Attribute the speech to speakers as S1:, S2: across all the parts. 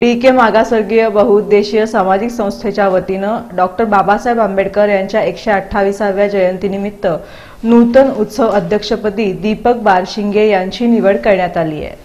S1: P के मागासवर्गीय बहुउद्देशीय सामाजिक संस्थेच्या वतीनं डॉक्टर बाबासाहेब आंबेडकर यांच्या एकशे अठ्ठावीसाव्या जयंतीनिमित्त नूतन उत्सव अध्यक्षपदी दीपक बारशिंगे यांची निवड करण्यात आली आहे.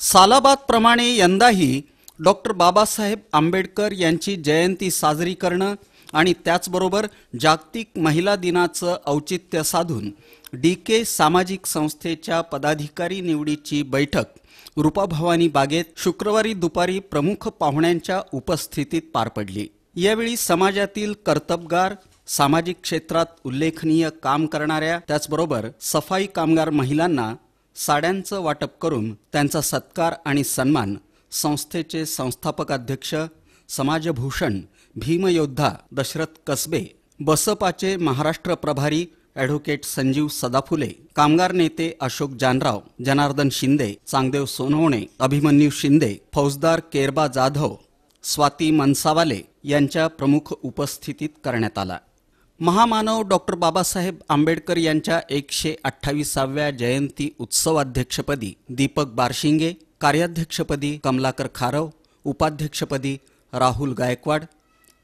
S2: सालाबादप्रमाणे यंदाही डॉक्टर बाबासाहेब आंबेडकर यांची जयंती साजरी करणं आणि त्याचबरोबर जागतिक महिला दिनाचं औचित्य साधून डी के सामाजिक संस्थेच्या पदाधिकारी निवडीची बैठक रूपाभवानी बागेत शुक्रवारी दुपारी प्रमुख पाहुण्यांच्या उपस्थितीत पार पडली. यावेळी समाजातील कर्तबगार सामाजिक क्षेत्रात उल्लेखनीय काम करणाऱ्या त्याचबरोबर सफाई कामगार महिलांना साड्यांचं वाटप करून त्यांचा सत्कार आणि सन्मान संस्थेचे संस्थापक अध्यक्ष समाजभूषण भीमयोद्धा दशरथ कसबे बसपाचे महाराष्ट्र प्रभारी ॲडव्होकेट संजीव सदाफुले कामगार नेते अशोक जानराव जनार्दन शिंदे चांगदेव सोनवणे अभिमन्यू शिंदे फौजदार केरबा जाधव स्वाती मनसावाले यांच्या प्रमुख उपस्थितीत करण्यात आला. महामानव डॉक्टर बाबासाहेब आंबेडकर यांच्या एकशे अठ्ठावीसाव्या जयंती उत्सवाध्यक्षपदी दीपक बारशिंगे कार्याध्यक्षपदी कमलाकर खारव उपाध्यक्षपदी राहुल गायकवाड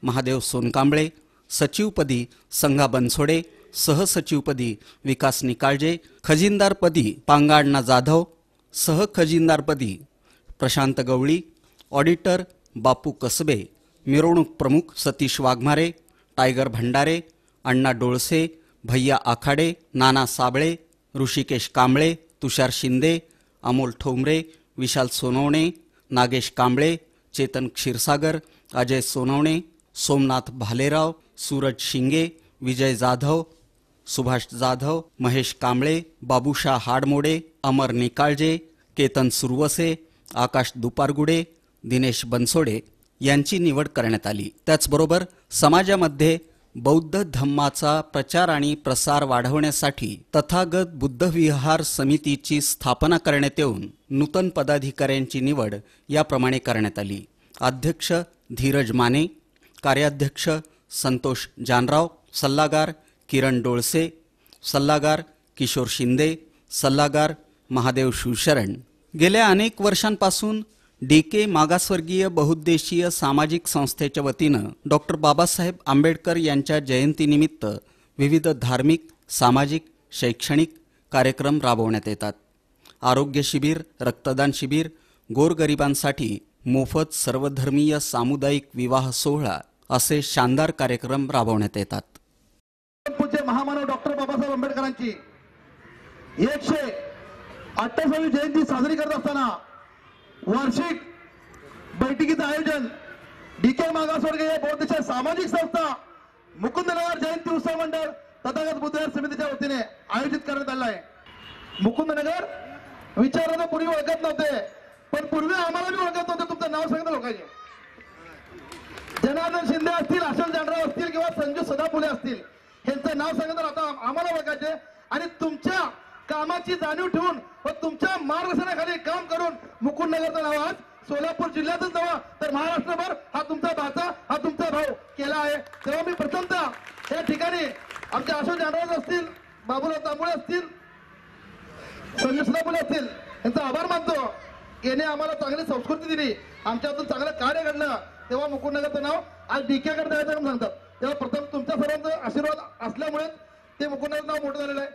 S2: महादेव सोनकांबळे सचिवपदी संघा बनसोडे सहसचिवपदी विकास निकाळजे खजिनदारपदी पांगाडना जाधव सहखजिनदारपदी प्रशांत गवळी ऑडिटर बापू कसबे मिरवणूक प्रमुख सतीश वाघमारे टायगर भंडारे अण्णा डोळसे भैया आखाडे नाना साबळे ऋषिकेश कांबळे तुषार शिंदे अमोल ठोंबरे विशाल सोनवणे नागेश कांबळे चेतन क्षीरसागर अजय सोनवणे सोमनाथ भालेराव सूरज शिंगे विजय जाधव सुभाष जाधव महेश कांबळे बाबूशा हाडमोडे अमर निकाळजे केतन सुरवसे आकाश दुपारगुडे दिनेश बनसोडे यांची निवड करण्यात आली. त्याचबरोबर समाजामध्ये बौद्ध धम्माचा प्रचार आणि प्रसार वाढवण्यासाठी तथागत बुद्धविहार समितीची स्थापना करण्यात येऊन नूतन पदाधिकाऱ्यांची निवड याप्रमाणे करण्यात आली. अध्यक्ष धीरज माने कार्याध्यक्ष संतोष जानराव सल्लागार किरण डोळसे सल्लागार किशोर शिंदे सल्लागार महादेव शिवशरण. गेल्या अनेक वर्षांपासून डी के मागासवर्गीय बहुद्देशीय सामाजिक संस्थेच्या वतीनं डॉक्टर बाबासाहेब आंबेडकर यांच्या जयंतीनिमित्त विविध धार्मिक सामाजिक शैक्षणिक कार्यक्रम राबवण्यात येतात. आरोग्य शिबिर रक्तदान शिबिर गोरगरिबांसाठी मोफत सर्वधर्मीय सामुदायिक विवाह सोहळा असे शानदार कार्यक्रम राबवण्यात येतात.
S3: पूज्य महामानव डॉक्टर बाबासाहेब आंबेडकरांची एकशे अठ्ठावीसावी जयंती साजरी करत असताना वार्षिक बैठकीचं आयोजन डी के मागासवर्गीय बौद्धच्या सामाजिक संस्था मुकुंदनगर जयंती उत्सव मंडळ तथागत बुद्धविहार समितीच्या वतीने आयोजित करण्यात आलं आहे. मुकुंदनगर विचारानं पूर्वी ओळखत नव्हते पण पूर्वी आम्हाला बी ओळखत नव्हते. तुमचं नाव सांगितलं लोकांचे. जनार्दन शिंदे असतील अशोक जाधव असतील किंवा संजू सदाफुले असतील यांचं नाव सांगितलं आता आम्हाला बघायचे आणि तुमच्या कामाची जाणीव ठेवून व तुमच्या मार्गदर्शनाखाली काम करून मुकुंदनगरचं नाव आज सोलापूर जिल्ह्यातच नव्हा तर महाराष्ट्रभर हा तुमचा भाचा हा तुमचा भाऊ केला आहे. तेव्हा मी प्रथमतः या ठिकाणी आमच्या अशोक जानराव असतील बाबूराव तांबुळे असतील संजय सदाफुले असतील यांचा आभार मानतो. याने आम्हाला चांगली संस्कृती दिली. आमच्यातून चांगलं कार्य घडलं. तेव्हा मुकुंदनगरचं नाव आज डीके जायचं म्हणून सांगतात तेव्हा प्रथम तुमच्या सर्वांचा आशीर्वाद असल्यामुळे ते मुकुंदनगर नाव मोठं झालेलं आहे.